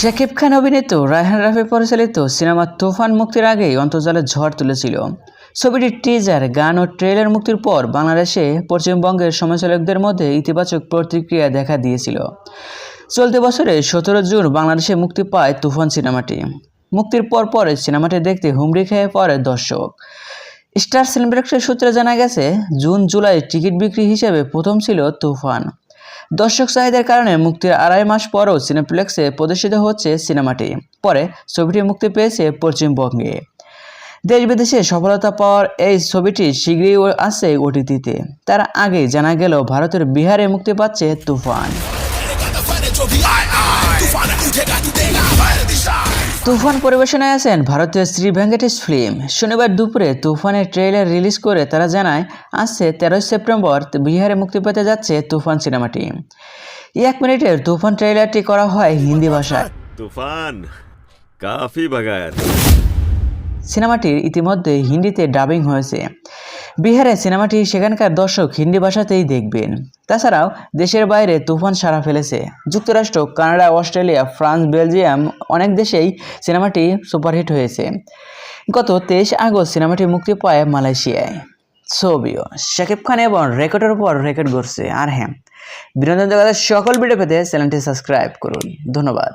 শাকিব খান অভিনীত, রায়হান রাফি পরিচালিত সিনেমা তুফান মুক্তির আগেই অন্তর্জালে ঝড় তুলেছিল। ছবিটির টিজার গান ও ট্রেলার মুক্তির পর বাংলাদেশে পশ্চিমবঙ্গের সমালোচকদের মধ্যে ইতিবাচক প্রতিক্রিয়া দেখা দিয়েছিল। চলতি বছরে সতেরো জুন বাংলাদেশে মুক্তি পায় তুফান সিনেমাটি। মুক্তির পর পরে সিনেমাটি দেখতে হুমড়ি খেয়ে পড়ে দর্শক। স্টার সিনেপ্লেক্সের সূত্রে জানা গেছে জুন জুলাই টিকিট বিক্রি হিসেবে প্রথম ছিল তুফান। দর্শক চাহিদার কারণে মুক্তির আড়াই মাস পরও সিনেপ্লেক্সে প্রদর্শিত হচ্ছে সিনেমাটি। পরে ছবিটি মুক্তি পেয়েছে পশ্চিমবঙ্গে। দেশ বিদেশে সফলতা পাওয়ার এই ছবিটি শীঘ্রই আসছে ওটিটিতে। তার আগে জানা গেল, ভারতের বিহারে মুক্তি পাচ্ছে তুফান। তুফান পরিবেশনে আছেন ভারতীয় শ্রী ভেঙ্কটেশ ফিল্ম। শনিবার দুপুরে তুফানের ট্রেলার রিলিজ করে তারা জানায় আসছে তেরোই সেপ্টেম্বর বিহারে মুক্তি পেতে যাচ্ছে তুফান সিনেমাটি। এক মিনিটের তুফান ট্রেলারটি করা হয় হিন্দি ভাষায়। তুফান কাফি বাগার সিনেমাটির ইতিমধ্যে হিন্দিতে ডাবিং হয়েছে। বিহারে সিনেমাটি সেখানকার দর্শক হিন্দি ভাষাতেই দেখবেন। তাছাড়াও দেশের বাইরে তুফান সারা ফেলেছে। যুক্তরাষ্ট্র, কানাডা, অস্ট্রেলিয়া, ফ্রান্স, বেলজিয়াম অনেক দেশেই সিনেমাটি সুপারহিট হয়েছে। গত তেইশ আগস্ট সিনেমাটি মুক্তি পায় মালয়েশিয়ায়। ছবিও শাকিব খান এবং রেকর্ডের পর রেকর্ড করছে আর হ্যাঁ বিনোদন জগতের সকল ভিডিও পেতে চ্যানেলটি সাবস্ক্রাইব করুন। ধন্যবাদ।